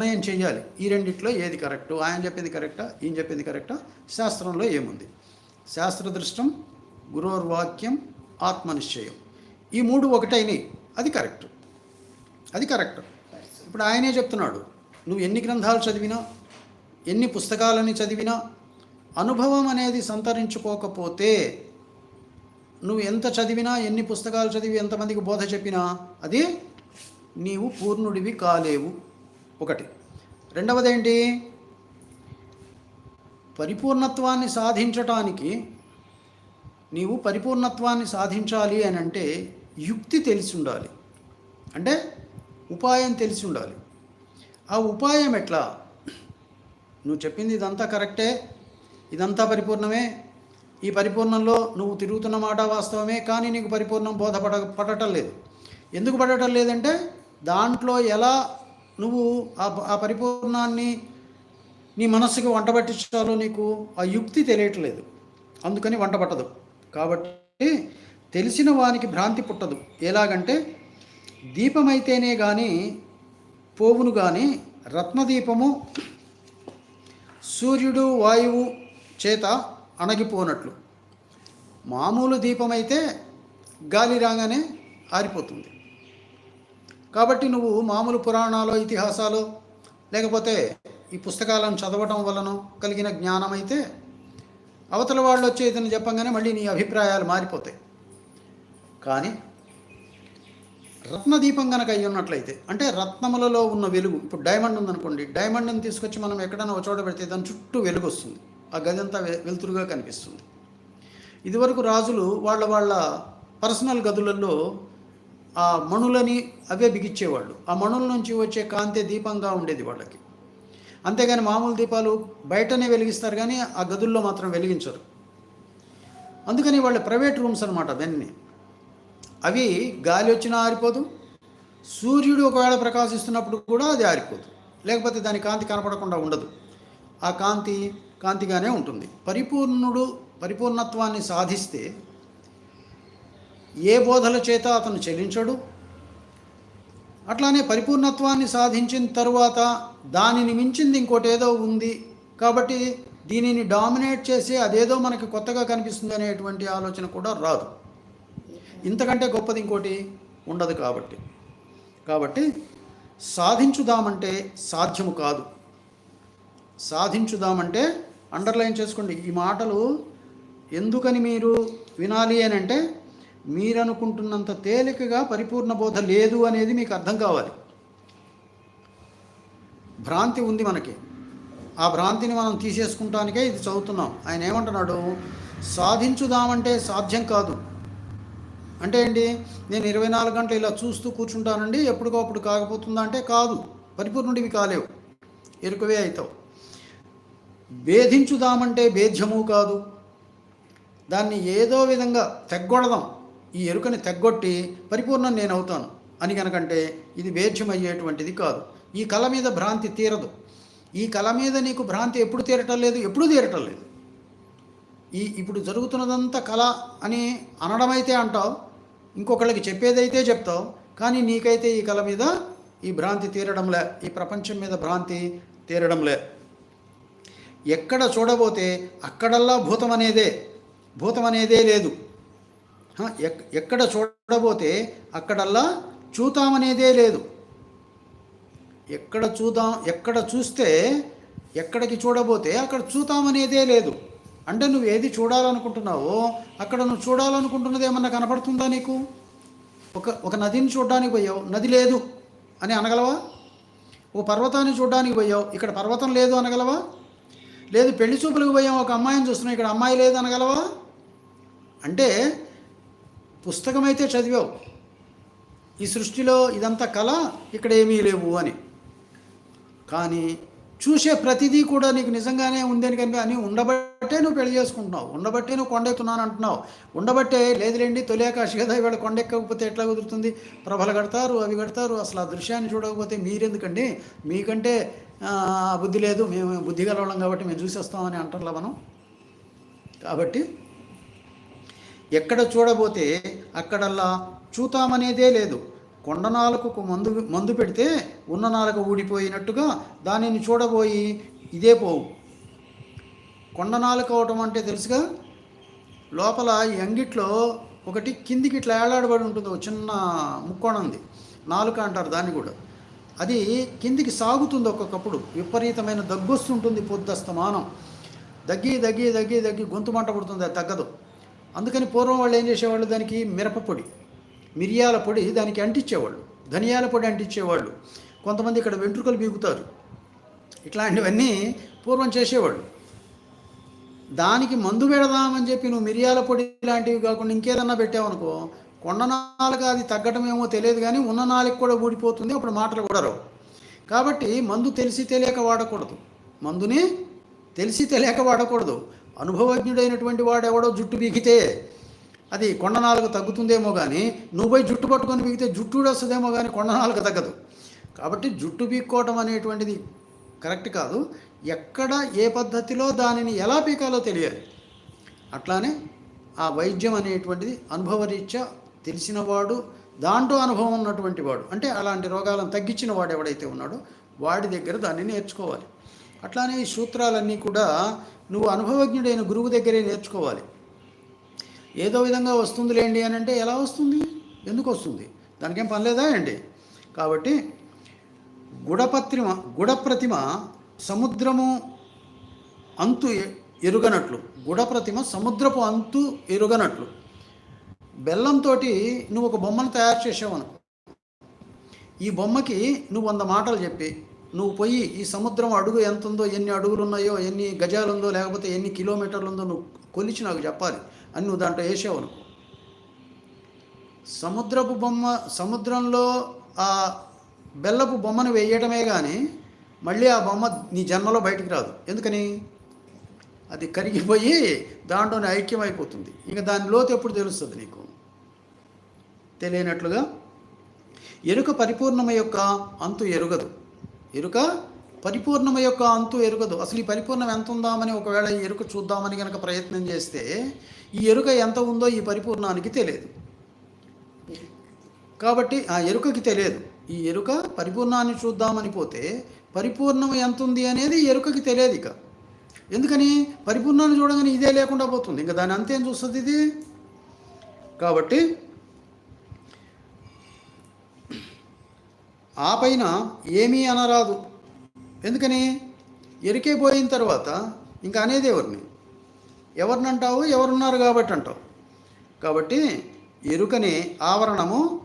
నిర్ణయం చేయాలి. ఈ రెండిట్లో ఏది కరెక్టు? ఆయన చెప్పింది కరెక్టా? ఈయన చెప్పింది కరెక్టా? శాస్త్రంలో ఏముంది? శాస్త్రదృష్టం గురోర్వాక్యం ఆత్మనిశ్చయం. ఈ మూడు ఒకటైనవి అది కరెక్ట్. అది కరెక్ట్. ఇప్పుడు ఆయనే చెప్తున్నాడు నువ్వు ఎన్ని గ్రంథాలు చదివినా ఎన్ని పుస్తకాలని చదివినా అనుభవం అనేది సంతరించుకోకపోతే నువ్వు ఎంత చదివినా ఎన్ని పుస్తకాలు చదివి ఎంతమందికి బోధ చెప్పినా అది నీవు పూర్ణుడివి కాలేవు. ఒకటి. రెండవది ఏంటి పరిపూర్ణత్వాన్ని సాధించటానికి నీవు పరిపూర్ణత్వాన్ని సాధించాలి అని అంటే యుక్తి తెలిసి ఉండాలి. అంటే ఉపాయం తెలిసి ఉండాలి. ఆ ఉపాయం ఎట్లా? నువ్వు చెప్పింది ఇదంతా కరెక్టే ఇదంతా పరిపూర్ణమే. ఈ పరిపూర్ణంలో నువ్వు తిరుగుతున్న మాట వాస్తవమే కానీ నీకు పరిపూర్ణం బోధపడ పడటం లేదు. ఎందుకు పడటం లేదంటే దాంట్లో ఎలా నువ్వు ఆ ఆ పరిపూర్ణాన్ని నీ మనస్సుకి వంట పట్టించాలో నీకు ఆ యుక్తి తెలియట్లేదు. అందుకని వంట పట్టదు. కాబట్టి తెలిసిన వానికి భ్రాంతి పుట్టదు. ఎలాగంటే దీపమైతేనే కానీ పోవును కానీ రత్నదీపము సూర్యుడు వాయువు చేత అణగిపోనట్లు. మామూలు దీపమైతే గాలి రాగానే ఆరిపోతుంది. కాబట్టి నువ్వు మామూలు పురాణాలు ఇతిహాసాలు లేకపోతే ఈ పుస్తకాలను చదవటం వలన కలిగిన జ్ఞానం అయితే అవతల వాళ్ళు వచ్చే ఏదైనా చెప్పంగానే మళ్ళీ నీ అభిప్రాయాలు మారిపోతాయి. కానీ రత్నదీపం కనుక అయి ఉన్నట్లయితే అంటే రత్నములలో ఉన్న వెలుగు ఇప్పుడు డైమండ్ ఉందనుకోండి డైమండ్ని తీసుకొచ్చి మనం ఎక్కడైనా ఒక చోట పెడితే దాని చుట్టూ వెలుగు వస్తుంది. ఆ గది అంతా వెలుతురుగా కనిపిస్తుంది. ఇదివరకు రాజులు వాళ్ళ వాళ్ళ పర్సనల్ గదులలో ఆ మణులని అవే బిగించేవాళ్ళు. ఆ మణుల నుంచి వచ్చే కాంతి దీపంగా ఉండేది వాళ్ళకి. అంతేగాని మామూలు దీపాలు బయటనే వెలిగిస్తారు కానీ ఆ గదుల్లో మాత్రం వెలిగించరు. అందుకని వాళ్ళ ప్రైవేట్ రూమ్స్ అనమాట అవన్నీ. అవి గాలి వచ్చినా ఆరిపోదు సూర్యుడు ఒకవేళ ప్రకాశిస్తున్నప్పుడు కూడా అది ఆరిపోదు. లేకపోతే దాని కాంతి కనపడకుండా ఉండదు. ఆ కాంతి కాంతిగానే ఉంటుంది. పరిపూర్ణుడు పరిపూర్ణత్వాన్ని సాధిస్తే ఏ బోధల చేత అతను చెల్లించడు? అట్లానే పరిపూర్ణత్వాన్ని సాధించిన తరువాత దానిని మించింది ఇంకోటి ఏదో ఉంది. కాబట్టి దీనిని డామినేట్ చేసి అదేదో మనకి కొత్తగా కనిపిస్తుంది అనేటువంటి ఆలోచన కూడా రాదు. ఇంతకంటే గొప్పది ఇంకోటి ఉండదు కాబట్టి. కాబట్టి సాధించుదామంటే సాధ్యము కాదు. సాధించుదామంటే అండర్లైన్ చేసుకోండి. ఈ మాటలు ఎందుకని మీరు వినాలి అని అంటే మీరు అనుకుంటున్నంత తేలికగా పరిపూర్ణ బోధ లేదు అనేది మీకు అర్థం కావాలి. భ్రాంతి ఉంది మనకి. ఆ భ్రాంతిని మనం తీసేసుకుంటానికే ఇది చదువుతున్నాం. ఆయన ఏమంటున్నాడు? సాధించుదామంటే సాధ్యం కాదు. అంటే ఏంటి? నేను ఇరవై నాలుగు గంటలు ఇలా చూస్తూ కూర్చుంటానండి ఎప్పటికప్పుడు కాకపోతుందా అంటే కాదు. పరిపూర్ణుడివి కాలేవు. ఎరుకవే అవుతావు భేధించుదామంటే భేద్యము కాదు. దాన్ని ఏదో విధంగా తెగ్గొడదాం. ఈ ఎరుకని తెగ్గొట్టి పరిపూర్ణం నేను అవుతాను అని కనుకంటే ఇది భేద్యమయ్యేటువంటిది కాదు. ఈ కళ మీద భ్రాంతి తీరదు. ఈ కళ మీద నీకు భ్రాంతి ఎప్పుడు తీరటం లేదు ఎప్పుడు తీరటం లేదు. ఈ ఇప్పుడు జరుగుతున్నదంతా కళ అని అనడమైతే అంటావు ఇంకొకళ్ళకి చెప్పేదైతే చెప్తావు కానీ నీకైతే ఈ కళ మీద ఈ భ్రాంతి తీరడంలే ఈ ప్రపంచం మీద భ్రాంతి తీరడంలే ఎక్కడ చూడబోతే అక్కడల్లా భూతం అనేదే భూతం అనేదే లేదు. ఎక్కడ చూడబోతే అక్కడల్లా చూతామనేదే లేదు. ఎక్కడ చూద్దాం ఎక్కడ చూస్తే ఎక్కడికి చూడబోతే అక్కడ చూతామనేదే లేదు. అంటే నువ్వు ఏది చూడాలనుకుంటున్నావో అక్కడ నువ్వు చూడాలనుకుంటున్నది ఏమన్నా కనపడుతుందా నీకు? ఒక ఒక నదిని చూడడానికి పోయావు నది లేదు అని అనగలవా? ఓ పర్వతాన్ని చూడడానికి పోయావు ఇక్కడ పర్వతం లేదు అనగలవా? లేదు పెళ్ళి చూపులకు పోయాం ఒక అమ్మాయిని చూస్తున్నావు ఇక్కడ అమ్మాయి లేదు అనగలవా? అంటే పుస్తకం అయితే చదివావు. ఈ సృష్టిలో ఇదంతా కళ ఇక్కడ ఏమీ లేవు అని. కానీ చూసే ప్రతిదీ కూడా నీకు నిజంగానే ఉందని కనుక అని ఉండబట్టే నువ్వు పెళ్ళి చేసుకుంటున్నావు. ఉండబట్టే నువ్వు కొండెక్కుతున్నాను అంటున్నావు. ఉండబట్టే లేదులేండి తొలియాకాశి కదా ఇవాళ కొండెక్కకపోతే ఎట్లా కుదురుతుంది? ప్రభలు కడతారు అవి కడతారు. అసలు ఆ దృశ్యాన్ని చూడకపోతే మీరెందుకండి? మీకంటే బుద్ధి లేదు. మేము బుద్ధి గలవాళ్ళం కాబట్టి మేము చూసేస్తామని అంటారులా మనం. కాబట్టి ఎక్కడ చూడబోతే అక్కడల్లా చూతామనేదే లేదు. కొండ నాలుకకు మందు మందు పెడితే ఉన్న నాలుక ఊడిపోయినట్టుగా దానిని చూడబోయి ఇదే పోవు. కొండ నాలుక అవటం అంటే తెలుసుగా? లోపల ఈ అంగిట్లో ఒకటి కిందికి ఇట్లా ఏలాడబడి ఉంటుంది ఒక చిన్న ముక్కోణ ఉంది. నాలుక అంటారు దాన్ని కూడా. అది కిందికి సాగుతుంది ఒక్కొక్కప్పుడు. విపరీతమైన దగ్గు వస్తుంటుంది పొద్దస్తమానం. దగ్గి దగ్గి దగ్గి దగ్గి గొంతు మంట పడుతుంది అది తగ్గదు. అందుకని పూర్వం వాళ్ళు ఏం చేసేవాళ్ళు? దానికి మిరపపొడి మిరియాల పొడి దానికి అంటించేవాళ్ళు ధనియాల పొడి అంటించేవాళ్ళు. కొంతమంది ఇక్కడ వెంట్రుకలు బీగుతారు. ఇట్లాంటివన్నీ పూర్వం చేసేవాళ్ళు. దానికి మందు పెడదామని చెప్పి నువ్వు మిరియాల పొడి లాంటివి కాకుండా ఇంకేదన్నా పెట్టావనుకో కొండ నాలుక అది తగ్గటమేమో తెలియదు కానీ ఉన్న నాలుగు కూడా ఊడిపోతుంది అప్పుడు మాటలు కూడా రావు. కాబట్టి మందు తెలిసి తెలియక వాడకూడదు. మందుని తెలిసి తెలియక వాడకూడదు. అనుభవజ్ఞుడైనటువంటి వాడెవడో జుట్టు బీకితే అది కొండ నాలుగు తగ్గుతుందేమో కానీ నువ్వు పోయి జుట్టు పట్టుకొని బీగితే జుట్టు వస్తుందేమో కానీ కొండనాలకు తగ్గదు. కాబట్టి జుట్టు బీక్కోవటం అనేటువంటిది కరెక్ట్ కాదు. ఎక్కడ ఏ పద్ధతిలో దానిని ఎలా పీకాలో తెలియాలి. అట్లానే ఆ వైద్యం అనేటువంటిది అనుభవరీత్యా తెలిసినవాడు దాంట్లో అనుభవం ఉన్నటువంటి వాడు అంటే అలాంటి రోగాలను తగ్గించిన వాడు ఎవడైతే ఉన్నాడో వాడి దగ్గర దాన్ని నేర్చుకోవాలి. అట్లానే ఈ సూత్రాలన్నీ కూడా నువ్వు అనుభవజ్ఞుడైన గురువు దగ్గరే నేర్చుకోవాలి. ఏదో విధంగా వస్తుంది లేండి అని అంటే ఎలా వస్తుంది? ఎందుకు వస్తుంది? దానికేం పని లేదా కాబట్టి గుడపత్రిమ గుడప్రతిమ సముద్రము అంతు ఎరుగనట్లు. గుడప్రతిమ సముద్రపు అంతు ఎరుగనట్లు. బెల్లంతో నువ్వు ఒక బొమ్మను తయారు చేసావు అనుకో ఈ బొమ్మకి నువ్వు వంద మాటలు చెప్పి నువ్వు పోయి ఈ సముద్రం అడుగు ఎంత ఉందో ఎన్ని అడుగులు ఉన్నాయో ఎన్ని గజాలు ఉందో లేకపోతే ఎన్ని కిలోమీటర్లు ఉందో నువ్వు కొలిచి నాకు చెప్పాలి. అని నువ్వు దాంట్లో వేసావు అనుకో. సముద్రపు బొమ్మ సముద్రంలో ఆ బెల్లపు బొమ్మను వేయటమే కానీ మళ్ళీ ఆ బొమ్మ నీ జన్మలో బయటికి రాదు. ఎందుకని? అది కరిగిపోయి దాంట్లోనే అయిపోతుంది ఇంకా దాని లోతు ఎప్పుడు తెలుస్తుంది నీకు? తెలియనట్లుగా ఎరుక పరిపూర్ణమ యొక్క అంతు ఎరుగదు. ఎరుక పరిపూర్ణమ యొక్క అంతు ఎరుగదు. అసలు ఈ పరిపూర్ణం ఎంత ఉందామని ఒకవేళ ఈ ఎరుక చూద్దామని కనుక ప్రయత్నం చేస్తే ఈ ఎరుక ఎంత ఉందో ఈ పరిపూర్ణానికి తెలియదు. కాబట్టి ఆ ఎరుకకి తెలియదు. ఈ ఎరుక పరిపూర్ణాన్ని చూద్దామని పోతే పరిపూర్ణం ఎంత ఉంది అనేది ఎరుకకి తెలియదు ఇక. ఎందుకని? పరిపూర్ణాన్ని చూడగానే ఇదే లేకుండా పోతుంది. ఇంకా దాని అంతేం చూస్తుంది ఇది? కాబట్టి ఆ పైన ఏమీ అనరాదు. ఎందుకని? ఎరికే పోయిన తర్వాత ఇంకా అనేది ఎవరిని? ఎవరినంటావు? ఎవరున్నారు కాబట్టి అంటావు. కాబట్టి ఎరుకనే ఆవరణము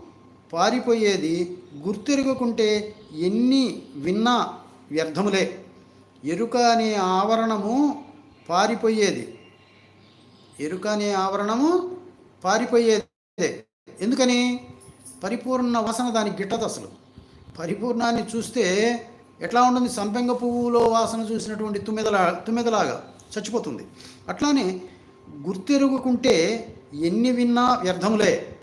పారిపోయేది గుర్తెరుగకుంటే ఎన్ని విన్నా వ్యర్థములే. ఎరుక అనే ఆవరణము పారిపోయేది. ఎరుక అనే ఆవరణము పారిపోయేదే. ఎందుకని? పరిపూర్ణ వాసన దానికి గిట్టదు అసలు. పరిపూర్ణాన్ని చూస్తే ఎట్లా ఉంటుంది? సంపెంగ పువ్వులో వాసన చూసినటువంటి తుమ్మెదలా తుమ్మెదలాగా చచ్చిపోతుంది. అట్లానే గుర్తెరుగుకుంటే ఎన్ని విన్నా వ్యర్థములే.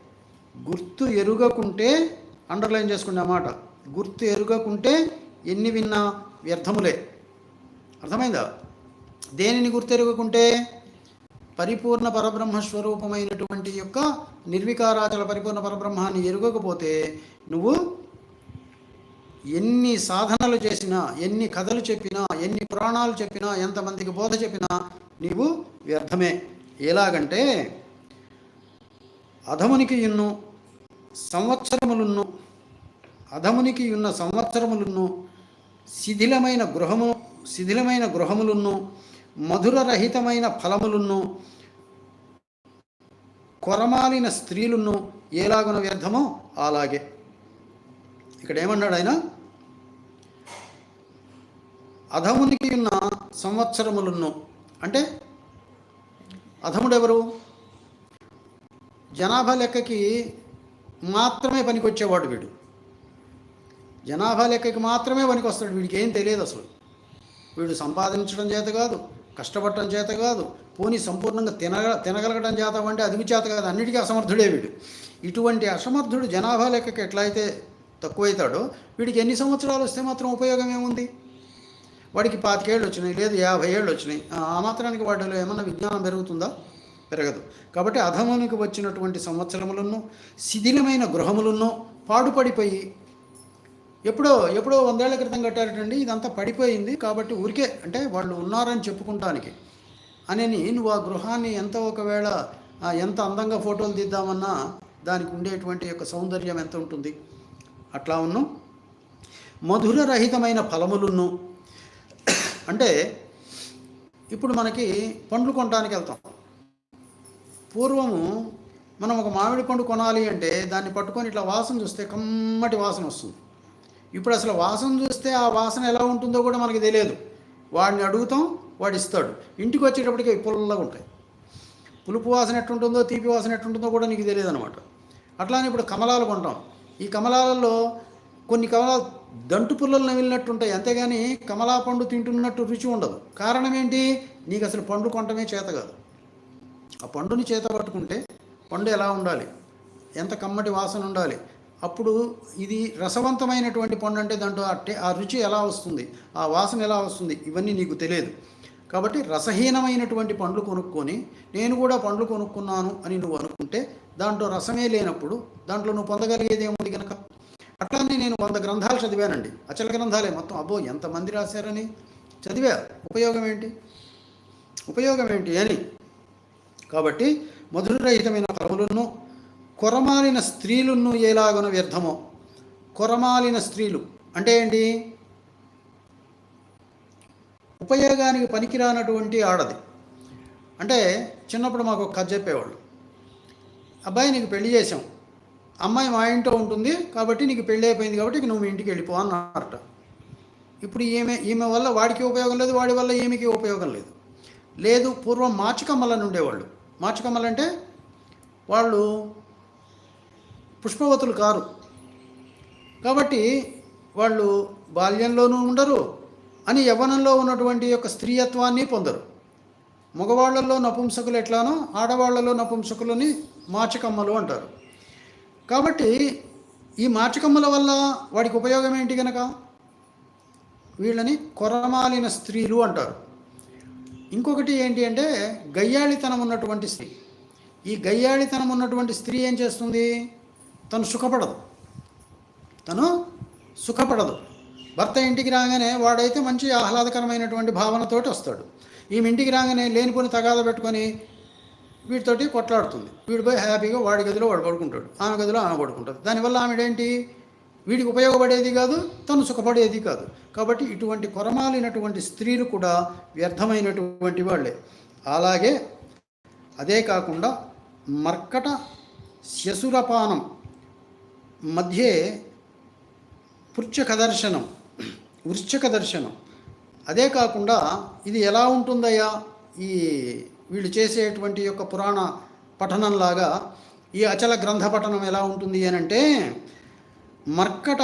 గుర్తు ఎరుగకుంటే అండర్లైన్ చేసుకునే మాట గుర్తు ఎరుగకుంటే ఎన్ని విన్నా వ్యర్థములే. అర్థమైందా? దేనిని గుర్తెరుగుకుంటే? పరిపూర్ణ పరబ్రహ్మ స్వరూపమైనటువంటి యొక్క నిర్వికారాచల పరిపూర్ణ పరబ్రహ్మాన్ని ఎరుగకపోతే నువ్వు ఎన్ని సాధనలు చేసినా ఎన్ని కథలు చెప్పినా ఎన్ని పురాణాలు చెప్పినా ఎంతమందికి బోధ చెప్పినా నీవు వ్యర్థమే. ఎలాగంటే అధమునికి ఇన్ను సంవత్సరములున్ను అధమునికి ఉన్న సంవత్సరములున్ను శిథిలమైన గృహము శిథిలమైన గృహములున్ను మధురరహితమైన ఫలములున్ను కొరమాలిన స్త్రీలున్ను ఎలాగున వ్యర్థమో అలాగే. ఇక్కడ ఏమన్నాడు ఆయన? అధమునికి ఉన్న సంవత్సరములను అంటే అధముడు ఎవరు జనాభా లెక్కకి మాత్రమే పనికొచ్చేవాడు వీడు. జనాభా లెక్కకి మాత్రమే పనికొస్తాడు వీడికి ఏం తెలియదు అసలు. వీడు సంపాదించడం చేత కాదు కష్టపడటం చేత కాదు పోనీ సంపూర్ణంగా తినగ తినగలగడం చేత అంటే అది చేత కాదు అన్నిటికీ అసమర్థుడే వీడు. ఇటువంటి అసమర్థుడు జనాభా లెక్కకి ఎట్లయితే తక్కువైతాడో. వీడికి ఎన్ని సంవత్సరాలు వస్తే మాత్రం ఉపయోగం ఏముంది? వాడికి పాతికేళ్ళు వచ్చినాయి లేదు యాభై ఏళ్ళు వచ్చినాయి. ఆ మాత్రానికి వాటిలో ఏమన్నా విజ్ఞానం పెరుగుతుందా? పెరగదు. కాబట్టి అధమునికి వచ్చినటువంటి సంవత్సరములను శిథిలమైన గృహములను పాడుపడిపోయి ఎప్పుడో ఎప్పుడో వందేళ్ళ క్రితం కట్టారటండి ఇదంతా పడిపోయింది. కాబట్టి ఊరికే అంటే వాళ్ళు ఉన్నారని చెప్పుకుంటానికి. అని నువ్వు ఆ గృహాన్ని ఎంత ఒకవేళ ఎంత అందంగా ఫోటోలు తీద్దామన్నా దానికి ఉండేటువంటి యొక్క సౌందర్యం ఎంత ఉంటుంది? అట్లా ఉన్ను. మధుర రహితమైన ఫలములున్ను. అంటే ఇప్పుడు మనకి పండ్లు కొనడానికి వెళ్తాం. పూర్వము మనం ఒక మామిడి పండు కొనాలి అంటే దాన్ని పట్టుకొని ఇట్లా వాసన చూస్తే కమ్మటి వాసన వస్తుంది. ఇప్పుడు అసలు వాసన చూస్తే ఆ వాసన ఎలా ఉంటుందో కూడా మనకి తెలియదు. వాడిని అడుగుతాం వాడు ఇస్తాడు. ఇంటికి వచ్చేటప్పటికి పుల్లగా ఉంటాయి. పులుపు వాసన ఎట్టుంటుందో తీపి వాసన ఎట్టుంటుందో కూడా నీకు తెలియదు అనమాట అట్లానే ఇప్పుడు కమలాలు కొంటాం. ఈ కమలాలలో కొన్ని కమలాలు దంటు పుల్లలు నమిలినట్టు ఉంటాయి అంతేగాని కమలా పండు తింటున్నట్టు రుచి ఉండదు. కారణం ఏంటి? నీకు అసలు పండు కొనటమే చేత కాదు. ఆ పండుని చేత పట్టుకుంటే పండు ఎలా ఉండాలి? ఎంత కమ్మటి వాసన ఉండాలి? అప్పుడు ఇది రసవంతమైనటువంటి పండు అంటే దాంట్లో ఆ ఆ రుచి ఎలా వస్తుంది? ఆ వాసన ఎలా వస్తుంది? ఇవన్నీ నీకు తెలియదు. కాబట్టి రసహీనమైనటువంటి పండ్లు కొనుక్కొని నేను కూడా పండ్లు కొనుక్కున్నాను అని నువ్వు అనుకుంటే దాంట్లో రసమే లేనప్పుడు దాంట్లో నువ్వు పొందగలిగేది ఏముంది కనుక అట్లానే నేను వంద గ్రంథాలు చదివానండి. అచల గ్రంథాలే మొత్తం. అబ్బో ఎంతమంది రాశారని? చదివా? ఉపయోగం ఏంటి? ఉపయోగం ఏంటి అని. కాబట్టి మధురరహితమైన ఫలములను కొరమాలిన స్త్రీలను ఎలాగన వ్యర్థమో. కొరమాలిన స్త్రీలు అంటే ఏంటి? ఉపయోగానికి పనికిరానటువంటి ఆడది. అంటే చిన్నప్పుడు మాకు ఒక కథ చెప్పేవాళ్ళు. అబ్బాయి నీకు పెళ్ళి చేసాం అమ్మాయి మా ఇంట్లో ఉంటుంది కాబట్టి నీకు పెళ్ళి అయిపోయింది కాబట్టి నువ్వు ఇంటికి వెళ్ళిపో అన్నారట. ఇప్పుడు ఈమె ఈమె వల్ల వాడికి ఉపయోగం లేదు వాడి వల్ల ఈమెకి ఉపయోగం లేదు. లేదు పూర్వం మార్చికమ్మలని ఉండేవాళ్ళు. మార్చికమ్మలు అంటే వాళ్ళు పుష్పవతులు కారు. కాబట్టి వాళ్ళు బాల్యంలోనూ ఉండరు అని యవ్వనంలో ఉన్నటువంటి యొక్క స్త్రీయత్వాన్ని పొందరు. మగవాళ్ళలో నపుంసకులు ఎట్లానో ఆడవాళ్ళలో నపుంసకులని మార్చకమ్మలు అంటారు. కాబట్టి ఈ మార్చకమ్మల వల్ల వాడికి ఉపయోగం ఏంటి కనుక వీళ్ళని కొరమాలిన స్త్రీలు అంటారు. ఇంకొకటి ఏంటి అంటే గయ్యాళితనం ఉన్నటువంటి స్త్రీ. ఈ గయ్యాళితనం ఉన్నటువంటి స్త్రీ ఏం చేస్తుంది? తను సుఖపడదు. తను సుఖపడదు. భర్త ఇంటికి రాగానే వాడైతే మంచి ఆహ్లాదకరమైనటువంటి భావనతోటి వస్తాడు. ఈమె ఇంటికి రాగానే లేనిపోని తగాద పెట్టుకొని వీటితోటి కొట్లాడుతుంది. వీడి పోయి హ్యాపీగా వాడి గదిలో వాడు పడుకుంటాడు. ఆమె గదిలో ఆమె పడుకుంటుంది. దానివల్ల ఆమెడేంటి? వీడికి ఉపయోగపడేది కాదు తను సుఖపడేది కాదు. కాబట్టి ఇటువంటి కొరమాలినటువంటి స్త్రీలు కూడా వ్యర్థమైనటువంటి వాళ్ళే. అలాగే అదే కాకుండా మర్కట శశురపానం మధ్యే పుచ్చక దర్శనం వృశ్చిక దర్శనం. అదే కాకుండా ఇది ఎలా ఉంటుందయ్యా? ఈ వీళ్ళు చేసేటువంటి యొక్క పురాణ పఠనంలాగా ఈ అచల గ్రంథ పఠనం ఎలా ఉంటుంది అని అంటే మర్కట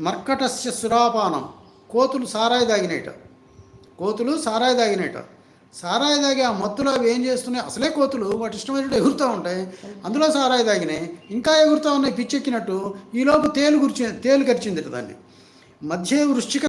మర్కటస్య సురాపానం. కోతులు సారాయి తాగినేట కోతులు సారాయి తాగినేట సారాయి తాగి ఆ మత్తులో అవి ఏం చేస్తున్నాయి? అసలే కోతులు వాటి ఇష్టమైనట్టు ఎగురుతూ ఉంటాయి. అందులో సారాయి తాగినాయి ఇంకా ఎగురుతూ ఉన్నాయి పిచ్చెక్కినట్టు. ఈలోపు తేలు గురిచి తేలు గరిచింది దాన్ని. మధ్య వృశ్చిక